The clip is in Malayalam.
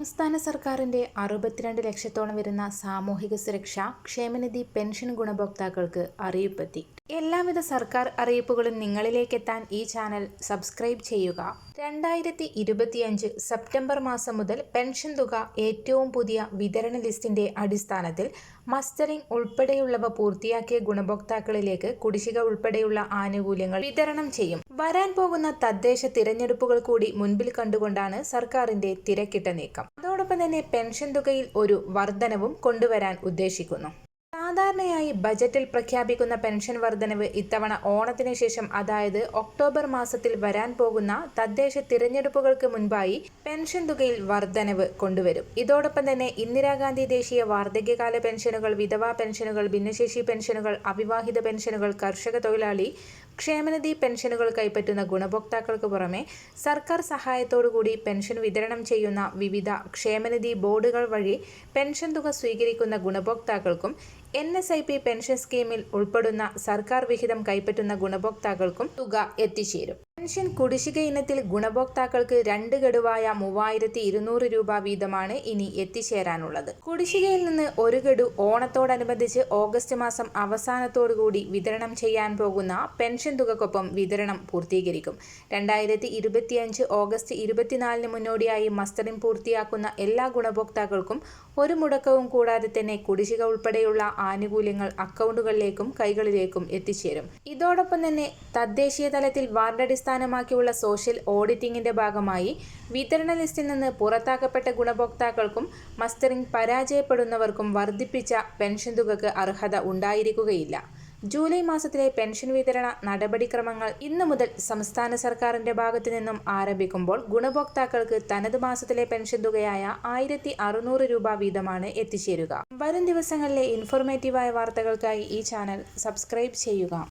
സംസ്ഥാന സർക്കാരിന്റെ അറുപത്തിരണ്ട് ലക്ഷത്തോളം വരുന്ന സാമൂഹിക സുരക്ഷ ക്ഷേമനിധി പെൻഷൻ ഗുണഭോക്താക്കൾക്ക് അറിയിപ്പെത്തി. എല്ലാവിധ സർക്കാർ അറിയിപ്പുകളും നിങ്ങളിലേക്ക് എത്താൻ ഈ ചാനൽ സബ്സ്ക്രൈബ് ചെയ്യുക. രണ്ടായിരത്തി ഇരുപത്തിയഞ്ച് സെപ്റ്റംബർ മാസം മുതൽ പെൻഷൻ തുക ഏറ്റവും പുതിയ വിതരണ ലിസ്റ്റിന്റെ അടിസ്ഥാനത്തിൽ മസ്റ്ററിംഗ് ഉൾപ്പെടെയുള്ളവ പൂർത്തിയാക്കിയ ഗുണഭോക്താക്കളിലേക്ക് കുടിശ്ശിക ഉൾപ്പെടെയുള്ള ആനുകൂല്യങ്ങൾ വിതരണം ചെയ്യും. വരാൻ പോകുന്ന തദ്ദേശ തിരഞ്ഞെടുപ്പുകൾ കൂടി മുൻപിൽ കണ്ടുകൊണ്ടാണ് സർക്കാരിന്റെ തിരക്കിട്ട നീക്കം. അതോടൊപ്പം തന്നെ പെൻഷൻ തുകയിൽ ഒരു വർധനവും കൊണ്ടുവരാൻ ഉദ്ദേശിക്കുന്നു. സാധാരണയായി ബജറ്റിൽ പ്രഖ്യാപിക്കുന്ന പെൻഷൻ വർധനവ് ഇത്തവണ ഓണത്തിന് ശേഷം അതായത് ഒക്ടോബർ മാസത്തിൽ വരാൻ പോകുന്ന തദ്ദേശ തിരഞ്ഞെടുപ്പുകൾക്ക് മുൻപായി പെൻഷൻ തുകയിൽ വർധനവ് കൊണ്ടുവരും. ഇതോടൊപ്പം തന്നെ ഇന്ദിരാഗാന്ധി ദേശീയ വാർദ്ധക്യകാല പെൻഷനുകൾ വിധവാ പെൻഷനുകൾ ഭിന്നശേഷി പെൻഷനുകൾ അവിവാഹിത പെൻഷനുകൾ കർഷക തൊഴിലാളി ക്ഷേമനിധി പെൻഷനുകൾ കൈപ്പറ്റുന്ന ഗുണഭോക്താക്കൾക്ക് പുറമെ സർക്കാർ സഹായത്തോടുകൂടി പെൻഷൻ വിതരണം ചെയ്യുന്ന വിവിധ ക്ഷേമനിധി ബോർഡുകൾ വഴി പെൻഷൻ തുക സ്വീകരിക്കുന്ന ഗുണഭോക്താക്കൾക്കും N S I P pension സ്കീമിൽ ഉൾപ്പെടുന്ന സർക്കാർ വിഹിതം കൈപ്പറ്റുന്ന ഗുണഭോക്താക്കൾക്കും തുക എത്തിച്ചേരും. പെൻഷൻ കുടിശ്ശിക ഇനത്തിൽ ഗുണഭോക്താക്കൾക്ക് രണ്ട് ഗഡുവായ മൂവായിരത്തി ഇരുന്നൂറ് രൂപ വീതമാണ് ഇനി എത്തിച്ചേരാനുള്ളത്. കുടിശ്ശികയിൽ നിന്ന് ഒരു ഗഡു ഓണത്തോടനുബന്ധിച്ച് ഓഗസ്റ്റ് മാസം അവസാനത്തോടുകൂടി വിതരണം ചെയ്യാൻ പോകുന്ന പെൻഷൻ തുകക്കൊപ്പം വിതരണം പൂർത്തീകരിക്കും. രണ്ടായിരത്തി ഇരുപത്തിയഞ്ച് ഓഗസ്റ്റ് ഇരുപത്തിനാലിന് മുന്നോടിയായി മസ്റ്ററിംഗ് പൂർത്തിയാക്കുന്ന എല്ലാ ഗുണഭോക്താക്കൾക്കും ഒരു മുടക്കവും കൂടാതെ തന്നെ കുടിശ്ശിക ഉൾപ്പെടെയുള്ള ആനുകൂല്യങ്ങൾ അക്കൗണ്ടുകളിലേക്കും കൈകളിലേക്കും എത്തിച്ചേരും. ഇതോടൊപ്പം തന്നെ തദ്ദേശീയ തലത്തിൽ വാർഡടിസ്ഥാന അടിസ്ഥാനമാക്കിയുള്ള സോഷ്യൽ ഓഡിറ്റിംഗിന്റെ ഭാഗമായി വിതരണ ലിസ്റ്റിൽ നിന്ന് പുറത്താക്കപ്പെട്ട ഗുണഭോക്താക്കൾക്കും മസ്റ്ററിംഗ് പരാജയപ്പെടുന്നവർക്കും വർദ്ധിപ്പിച്ച പെൻഷൻ തുകക്ക് അർഹത ഉണ്ടായിരിക്കുകയില്ല. ജൂലൈ മാസത്തിലെ പെൻഷൻ വിതരണ നടപടിക്രമങ്ങൾ ഇന്നു മുതൽ സംസ്ഥാന സർക്കാരിന്റെ ഭാഗത്തു നിന്നും ആരംഭിക്കുമ്പോൾ ഗുണഭോക്താക്കൾക്ക് തനത് മാസത്തിലെ പെൻഷൻ തുകയായ ആയിരത്തി അറുന്നൂറ് രൂപ വീതമാണ് എത്തിച്ചേരുക. വരും ദിവസങ്ങളിലെ ഇൻഫോർമേറ്റീവായ വാർത്തകൾക്കായി ഈ ചാനൽ സബ്സ്ക്രൈബ് ചെയ്യുക.